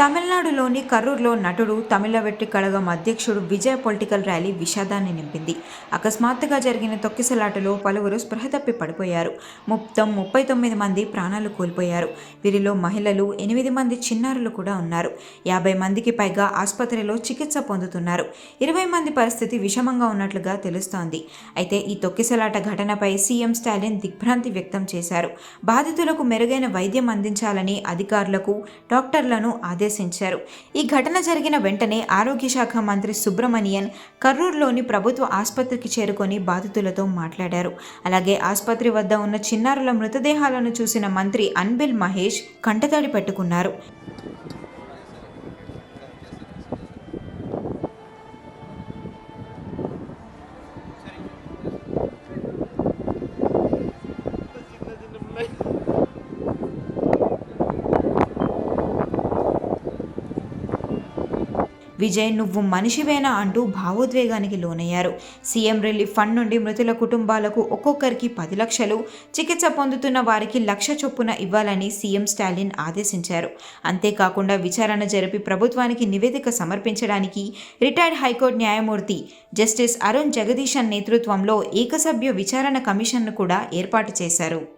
తమిళనాడులోని కర్రూర్లో నటుడు తమిళ వెట్రి కళగం అధ్యక్షుడు విజయ్ పొలిటికల్ ర్యాలీ విషాదాన్ని నింపింది. అకస్మాత్తుగా జరిగిన తొక్కిసలాటలో పలువురు స్పృహ తప్పి పడిపోయారు. మొత్తం ముప్పై తొమ్మిది మంది ప్రాణాలు కోల్పోయారు. వీరిలో మహిళలు ఎనిమిది మంది చిన్నారులు కూడా ఉన్నారు. యాభై మందికి పైగా ఆసుపత్రిలో చికిత్స పొందుతున్నారు. ఇరవై మంది పరిస్థితి విషమంగా ఉన్నట్లుగా తెలుస్తోంది. అయితే ఈ తొక్కిసలాట ఘటనపై సీఎం స్టాలిన్ దిగ్భ్రాంతి వ్యక్తం చేశారు. బాధితులకు మెరుగైన వైద్యం అందించాలని అధికారులకు డాక్టర్లను ఆదేశించారు. ఈ ఘటన జరిగిన వెంటనే ఆరోగ్య శాఖ మంత్రి సుబ్రమణియన్ కర్రూరులోని ప్రభుత్వ ఆసుపత్రికి చేరుకొని బాధితులతో మాట్లాడారు. అలాగే ఆసుపత్రి వద్ద ఉన్న చిన్నారుల మృతదేహాలను చూసిన మంత్రి అన్బిల్ మహేష్ కంటతడి పెట్టుకున్నారు. విజయ్ నువ్వు మనిషివేనా అంటూ భావోద్వేగానికి లోనయ్యారు. సీఎం రిలీఫ్ ఫండ్ నుండి మృతుల కుటుంబాలకు ఒక్కొక్కరికి పది లక్షలు చికిత్స పొందుతున్న వారికి లక్ష చొప్పున ఇవ్వాలని సీఎం స్టాలిన్ ఆదేశించారు. అంతేకాకుండా విచారణ జరిపి ప్రభుత్వానికి నివేదిక సమర్పించడానికి రిటైర్డ్ హైకోర్టు న్యాయమూర్తి జస్టిస్ అరుణ్ జగదీశన్ నేతృత్వంలో ఏకసభ్య విచారణ కమిషన్ను కూడా ఏర్పాటు చేశారు.